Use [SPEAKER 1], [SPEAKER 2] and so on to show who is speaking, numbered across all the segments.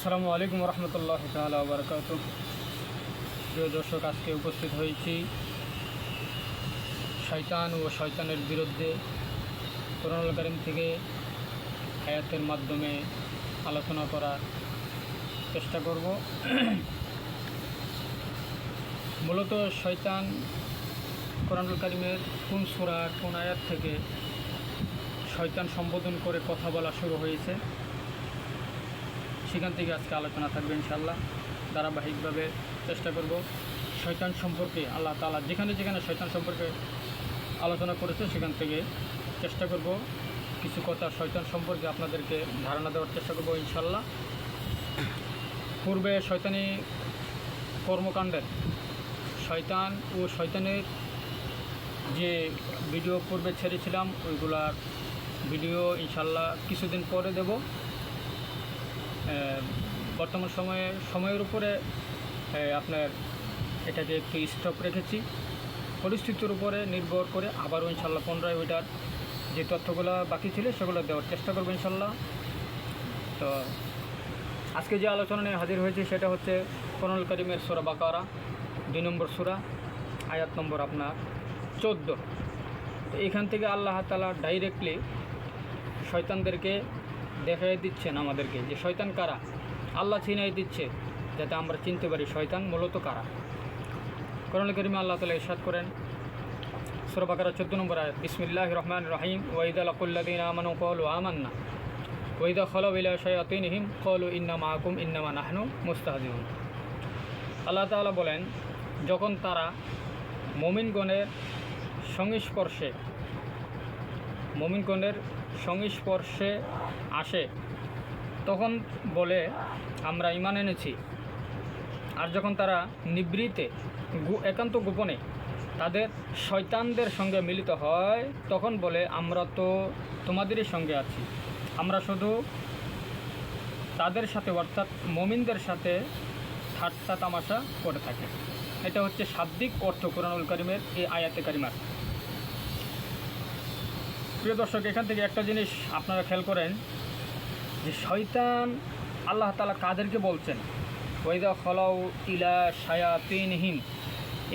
[SPEAKER 1] আসসালামু আলাইকুম রহমতুল্লাহ তালা বারকাত প্রিয় দর্শক, আজকে উপস্থিত হয়েছি শয়তান ও শয়তানের বিরুদ্ধে কোরআনুল কারিম থেকে আয়াতের মাধ্যমে আলোচনা করার চেষ্টা করব। মূলত শয়তান কোরআনুল কারিমের কোন সূরা, কোন আয়াত থেকে শয়তান সম্বোধন করে কথা বলা শুরু হয়েছে। সেখান থেকে আজকে আলোচনা থাকবে ইনশাল্লাহ ধারাবাহিকভাবে চেষ্টা করব শয়তান সম্পর্কে, আল্লাহ তালা যেখানে যেখানে শয়তান সম্পর্কে আলোচনা করেছে সেখান থেকে চেষ্টা করব কিছু কথা শয়তান সম্পর্কে আপনাদেরকে ধারণা দেওয়ার চেষ্টা করব ইনশাল্লাহ পূর্বে শয়তানি কর্মকাণ্ডের শয়তান ও শয়তানের যে ভিডিও পূর্বে ছেড়েছিলাম, ওইগুলার ভিডিও ইনশাল্লাহ কিছুদিন পরে দেব। বর্তমান সময়ে, সময়ের উপরে আপনার এটাকে একটু স্টপ রেখেছি। পরিস্থিতির উপরে নির্ভর করে আবারও ইনশাল্লাহ পুনরায় ওইটার যে তথ্যগুলো বাকি ছিল সেগুলো দেওয়ার চেষ্টা করব ইনশাল্লাহ। তো আজকে যে আলোচনা নিয়ে হাজির হয়েছে সেটা হচ্ছে কোরআনুল করিমের সুরা বাকারা, দুই নম্বর সুরা, আয়াত নম্বর আপনার চোদ্দ। এখান থেকে আল্লাহ তালা ডাইরেক্টলি শয়তানদেরকে দেখাই দিচ্ছেন আমাদেরকে যে শয়তান কারা? আল্লাহ চিনাই দিচ্ছে, যাতে আমরা চিনতে পারি শয়তান মূলত কারা। করণ করিমে আল্লাহ তালা ইরশাদ করেন সুরবাকারা চোদ্দ নম্বর আয়াত বিসমিল্লাহ রহমান রহিম ওয়াইদা লাকুল্লাদিন আমানু কলু আমান্না ওয়াইদা খলো ইলা শয়াতিনহিম কলু ইন্না মাহকুম ইন্নামা নাহনু মুস্তাহাজিউন। আল্লাহ তাআলা বলেন, যখন তারা মমিনগণের সংস্পর্শে মমিনগণের সংস্পর্শে আসে, তখন বলে, আমরা ইমান এনেছি। আর যখন তারা নিবৃতে একান্ত গোপনে তাদের শয়তানদের সঙ্গে মিলিত হয়, তখন বলে, আমরা তো তোমাদেরই সঙ্গে আছি। আমরা শুধু তাদের সাথে, অর্থাৎ মমিনদের সাথে ঠাট্টা তামাশা করে থাকি। এটা হচ্ছে শাব্দিক অর্থ কোরআনুল করিমের এই আয়াতে কারিমার। প্রিয় দর্শক, এখান থেকে একটা জিনিস আপনারা খেয়াল করেন, যে শয়তান আল্লাহ তালা কাদেরকে বলছেন? ওইদা ফলাউ ইলা শায়াতিনহিম।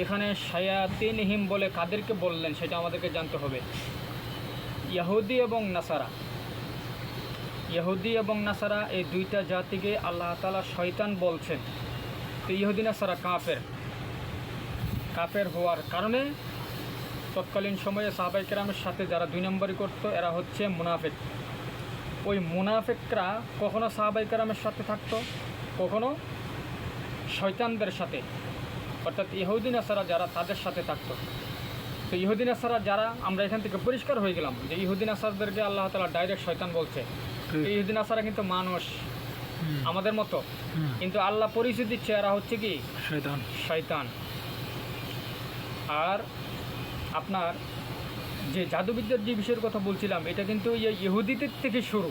[SPEAKER 1] এখানে শায়াতিনহিম বলে কাদেরকে বললেন সেটা আমাদেরকে জানতে হবে। ইয়াহুদি এবং নাসারা। ইহুদি এবং নাসারা এই দুইটা জাতিকে আল্লাহ তালা শয়তান বলছেন। তো ইহুদি নাসারা কাফের। কাফের হওয়ার কারণে তৎকালীন সময়ে সাহাবাই কেরামের সাথে যারা দুই নম্বরই করতো এরা হচ্ছে মুনাফেক। ওই মুনাফেকরা কখনো সাহাবাই কেরামের সাথে থাকতো কখনো শয়তানদের সাথে। অর্থাৎ ইহুদিন আসারা যারা তাদের সাথে থাকতো। তো ইহুদিন আসারা যারা আমরা এখান থেকে পরিষ্কার হয়ে গেলাম যে ইহুদিন আসারদেরকে আল্লাহ তালা ডাইরেক্ট শয়তান বলছে। ইহুদিন আসারা কিন্তু মানুষ আমাদের মতো। কিন্তু আল্লাহ পরিচয় দিচ্ছে এরা হচ্ছে কি?
[SPEAKER 2] শয়তান।
[SPEAKER 1] শয়তান। আর আপনার যে জাদুবিদ্যার যে বিষয়ের কথা বলছিলাম এটা কিন্তু এই ইহুদিদের থেকে শুরু।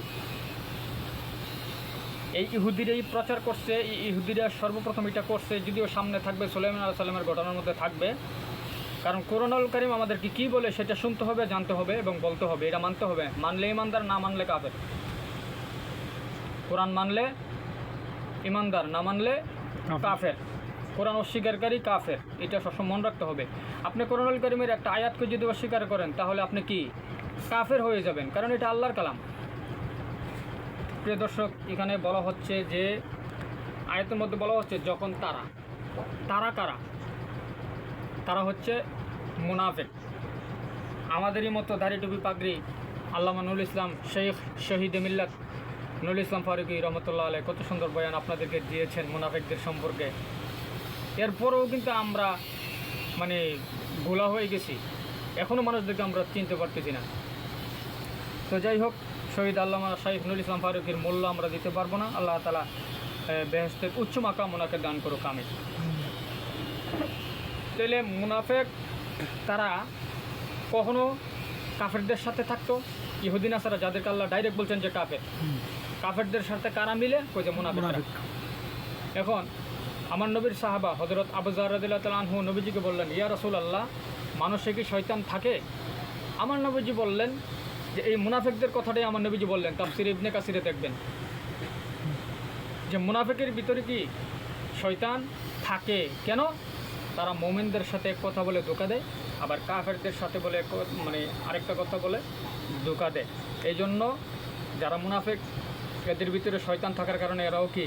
[SPEAKER 1] এই ইহুদিরাই প্রচার করছে এই ইহুদিরা সর্বপ্রথম এটা করছে যদিও সামনে থাকবে সোলাইমান আল্লাহ সাল্লামের ঘটনার মধ্যে থাকবে। কারণ কোরআনুল করিম আমাদেরকে কী বলে সেটা শুনতে হবে জানতে হবে এবং বলতে হবে এটা মানতে হবে। মানলে ইমানদার না মানলে কাফের। কোরআন মানলে ইমানদার না মানলে কাফের। কোরআন অস্বীকারী কাফের, এটা সবসময় মনে রাখতে হবে। আপনি কোরআনুল করিমের একটা আয়াতকে যদি অস্বীকার করেন, তাহলে আপনি কি? কাফের হয়ে যাবেন, কারণ এটা আল্লাহর কালাম। প্রিয় দর্শক, এখানে বলা হচ্ছে যে, আয়াতের মধ্যে বলা হচ্ছে যখন তারা তারা কারা? তারা হচ্ছে মুনাফেক। আমাদেরই মতো দাড়ি টুপি পাগড়ি আল্লামা নুল ইসলাম শেখ শহীদ মিল্লাত। নুল ইসলাম ফারুকি রহমতুল্লাহ আলাই কত সুন্দর বয়ান আপনাদেরকে দিয়েছেন মুনাফেকদের সম্পর্কে। এরপরেও কিন্তু আমরা মানে গোলা হয়ে গেছি। এখনও মানুষদেরকে আমরা চিনতে পারতেছি না। তো যাই হোক শহীদ আল্লামা শাহিদ নুল ইসলাম ফারুকের মূল্য আমরা দিতে পারব না। আল্লাহ তালা বেহস্তের উচ্চ মাকাম ওনাকে দান করো কামে তাহলে মুনাফেক তারা কখনো কাফেরদের সাথে থাকতো? ইহুদিন আসারা যাদেরকে আল্লাহ ডাইরেক্ট বলছেন যে কাফের। কাফেরদের সাথে কারা মিলে? কই যে মুনাফেক। এখন আমার নবীর সাহাবা হজরত আবুজার রাদিল্লাহ তালাহু নবীজিকে বললেন, ইয়া রসুল আল্লাহ মানুষে কি শয়তান থাকে? আমার নবীজি বললেন যে, এই মুনাফেকদের কথাটাই আমার নবীজি বললেন, তাফসির ইবনে কাসিরে দেখবেন। যে মুনাফেকের ভিতরে কি শয়তান থাকে? কেন? তারা মোমেনদের সাথে এক কথা বলে ধোকা দেয়, আবার কাফেরদের সাথে বলে মানে আরেকটা কথা বলে ধোকা দেয়। এই জন্য যারা মুনাফেক, এদের ভিতরে শয়তান থাকার কারণে এরাও কি?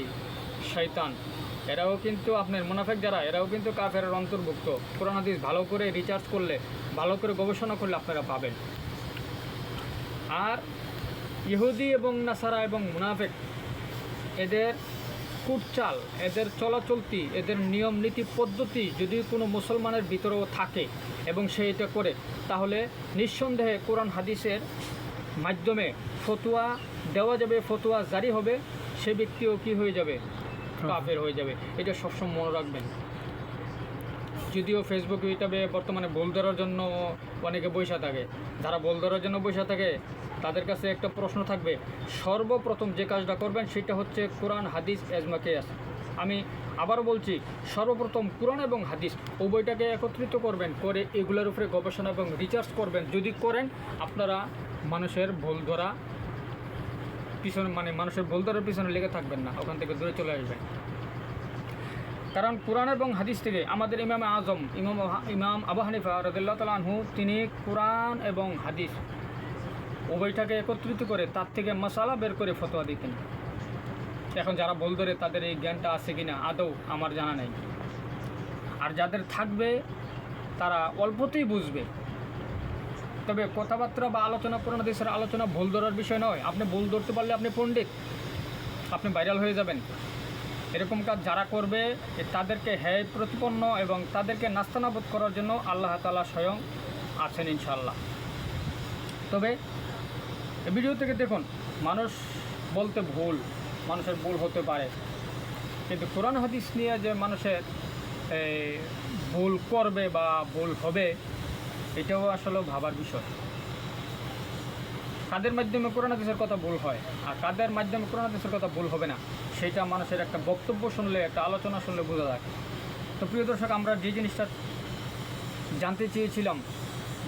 [SPEAKER 1] শয়তান। এরাও কিন্তু আপনার মুনাফেক যারা, এরাও কিন্তু কাফের অন্তর্ভুক্ত। কোরআন হাদিস ভালো করে রিচার্জ করলে, ভালো করে গবেষণা করলে আপনারা পাবেন। আর ইহুদি এবং নাসারা এবং মুনাফেক, এদের কুটচাল, এদের চলাচলতি, এদের নিয়ম নীতি পদ্ধতি যদি কোনো মুসলমানের ভিতরেও থাকে এবং সে এটা করে, তাহলে নিঃসন্দেহে কোরআন হাদিসের মাধ্যমে ফতুয়া দেওয়া যাবে, ফতুয়া জারি হবে, সে ব্যক্তিও কি হয়ে যাবে? কাফের হয়ে যাবে। এটা সবসময় মনে রাখবেন। যদিও ফেসবুক ইউটিউবে বর্তমানে বল ধরার জন্য অনেকে বৈশা থাকে। যারা বল ধরার জন্য বৈশা থাকে, তাদের কাছে একটা প্রশ্ন থাকবে, সর্বপ্রথম যে কাজটা করবেন সেটা হচ্ছে কোরআন, হাদিস, এজমা, কেয়াস। আমি আবার বলছি, সর্বপ্রথম কোরআন এবং হাদিস উভয়টাকে একত্রিত করবেন, করে এগুলোর উপরে গবেষণা এবং রিসার্চ করবেন। যদি করেন, আপনারা মানুষের ভুল ধরা পিছনে মানে মানুষের ভুল পিছনে লেগে থাকবেন না, ওখান থেকে দূরে চলে আসবেন। কারণ কোরআন এবং হাদিস থেকে আমাদের ইমাম আজম, ইমাম ইমাম আবু হানিফা রদুল্লাহ তালাহু তিনি কোরআন এবং হাদিস উভয়টাকে একত্রিত করে তার থেকে মশালা বের করে ফতোয়া দিতেন। এখন যারা বল তাদের এই জ্ঞানটা আছে কি না আদৌ আমার জানা নেই। আর যাদের থাকবে, তারা অল্পতেই বুঝবে। তবে কথাবার্তা বা আলোচনা কোরআন হাদিসের আলোচনা ভুল ধরার বিষয় নয়। আপনি ভুল ধরতে পারলে আপনি পণ্ডিত। আপনি ভাইরাল হয়ে যাবেন। এরকম কাজ যারা করবে তাদেরকে হ্যায় প্রতিপন্ন এবং তাদেরকে নাস্তানাবোধ করার জন্য আল্লাহ তালা স্বয়ং আছেন ইনশাল্লাহ তবে ভিডিও থেকে দেখুন, মানুষ বলতে ভুল, মানুষের ভুল হতে পারে। কিন্তু কোরআন হাদিস নিয়ে যে মানুষের ভুল করবে বা ভুল হবে এটাও আসলে ভাবার বিষয়। কাদের মাধ্যমে কোরআন হাদিসের কথা ভুল হয়, আর কাদের মাধ্যমে কোরআন হাদিসের কথা ভুল হবে না, সেটা মানুষের একটা বক্তব্য শুনলে, একটা আলোচনা শুনলে বোঝা যায়। তো প্রিয় দর্শক, আমরা যে জিনিসটা জানতে চেয়েছিলাম,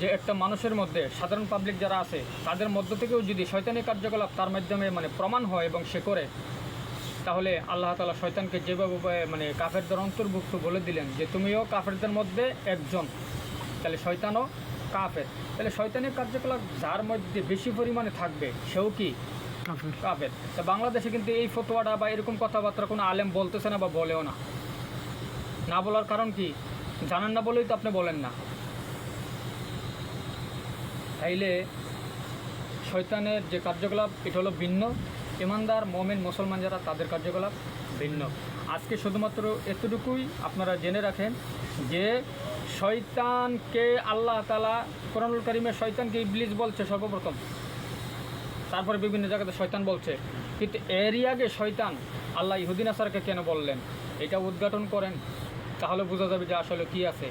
[SPEAKER 1] যে একটা মানুষের মধ্যে সাধারণ পাবলিক যারা আছে, তাদের মধ্য থেকেও যদি শয়তানি কার্যকলাপ তার মাধ্যমে মানে প্রমাণ হয় এবং সে করে, তাহলে আল্লাহ তালা শয়তানকে যেভাবে মানে কাফেরদের অন্তর্ভুক্ত বলে দিলেন, যে তুমিও কাফেরদের মধ্যে একজন। তাহলে শয়তানও কাফের। তাহলে শয়তানের কার্যকলাপ যার মধ্যে বেশি পরিমাণে থাকবে সেও কি?
[SPEAKER 2] কাফের।
[SPEAKER 1] তা বাংলাদেশে কিন্তু এই ফতোয়াটা বা এরকম কথাবার্তা কোনো আলেম বলতেছে না বা বলেও না। না বলার কারণ কি? জানেন না বলেই তো আপনি বলেন না। তাইলে শয়তানের যে কার্যকলাপ এটা হলো ভিন্ন। ইমানদার মোমেন মুসলমান যারা তাদের কার্যকলাপ ভিন্ন। আজকে শুধুমাত্র এতটুকুই আপনারা জেনে রাখেন যে শয়তানকে আল্লাহ তালা কোরআনুল করিমে শয়তানকে ইবলিস বলছে সর্বপ্রথম। তারপরে বিভিন্ন জায়গাতে শয়তান বলছে। কিন্তু এরই আগে শয়তান আল্লাহ ইহুদিন আসারকে কেন বললেন? এটা উদ্ঘাটন করেন। তাহলে বোঝা যাবে যে আসলে কি আছে।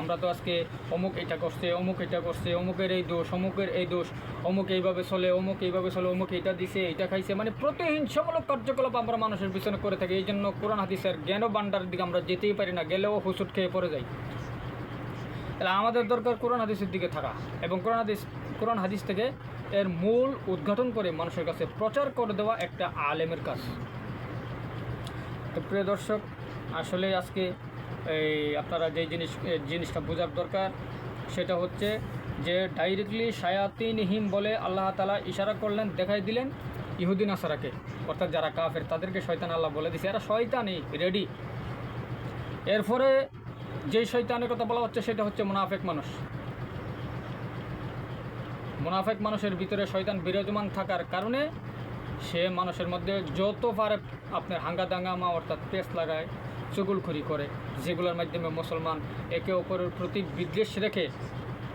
[SPEAKER 1] আমরা তো আজকে অমুক এটা করছে, অমুক এটা করছে, অমুকের এই দোষ, অমুকের এই দোষ, অমুক এইভাবে চলে, অমুক এইভাবে চলে, অমুক এটা দিছে, এটা খাইছে। মানে প্রতিহিংসামূলক কার্যকলাপ আমরা মানুষের পিছনে করে থাকি। এই জন্য কোরআন হাদিসের জ্ঞান ভাণ্ডার দিকে আমরা যেতেই পারি না, গেলেও হুসুট খেয়ে পড়ে যাই। তাহলে আমাদের দরকার কোরআন হাদিসের দিকে থাকা এবং কোরআন হাদিস কোরআন হাদিস থেকে এর মূল উদ্ঘাটন করে মানুষের কাছে প্রচার করে দেওয়া একটা আলেমের কাজ। তো প্রিয় দর্শক, আসলে আজকে এই আপনারা যে জিনিস জিনিসটা বোঝার দরকার সেটা হচ্ছে যে ডাইরেক্টলি শায়াতিনহীন বলে আল্লাহ তালা ইশারা করলেন, দেখাই দিলেন ইহুদিন আসারাকে। অর্থাৎ যারা কাফের, তাদেরকে শয়তান আল্লাহ বলে দিছে এরা শয়তানই রেডি এরপরে যেই শৈতানের কথা বলা হচ্ছে, সেটা হচ্ছে মুনাফেক মানুষ। মুনাফেক মানুষের ভিতরে শয়তান বিরাজমান থাকার কারণে সে মানুষের মধ্যে যত পারে আপনার হাঙ্গা দাঙ্গামা অর্থাৎ পেস লাগায়, চুগুলখুরি করে, যেগুলোর মাধ্যমে মুসলমান একে অপরের প্রতি বিদ্বেষ রেখে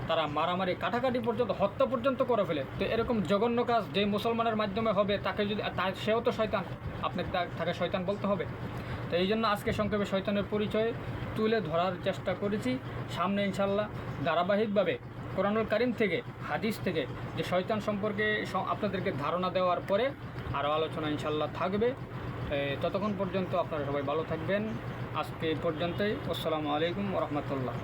[SPEAKER 1] তারা মারামারি, কাটাকাটি পর্যন্ত, হত্যা পর্যন্ত করে ফেলে। তো এরকম জঘন্য কাজ যে মুসলমানের মাধ্যমে হবে, তাকে যদি সেও তো শয়তান। আপনার তাকে শয়তান বলতে হবে। তো এই জন্য আজকে সংক্ষেপে শৈতানের পরিচয় তুলে ধরার চেষ্টা করেছি। সামনে ইনশাল্লাহ ধারাবাহিকভাবে কোরআনুল কারিম থেকে, হাদিস থেকে যে শয়তান সম্পর্কে আপনাদেরকে ধারণা দেওয়ার পরে আরও আলোচনা ইনশাল্লাহ থাকবে। ততক্ষণ পর্যন্ত আপনারা সবাই ভালো থাকবেন। আজকে পর্যন্তই। আসসালামু আলাইকুম রহমতুল্লাহ।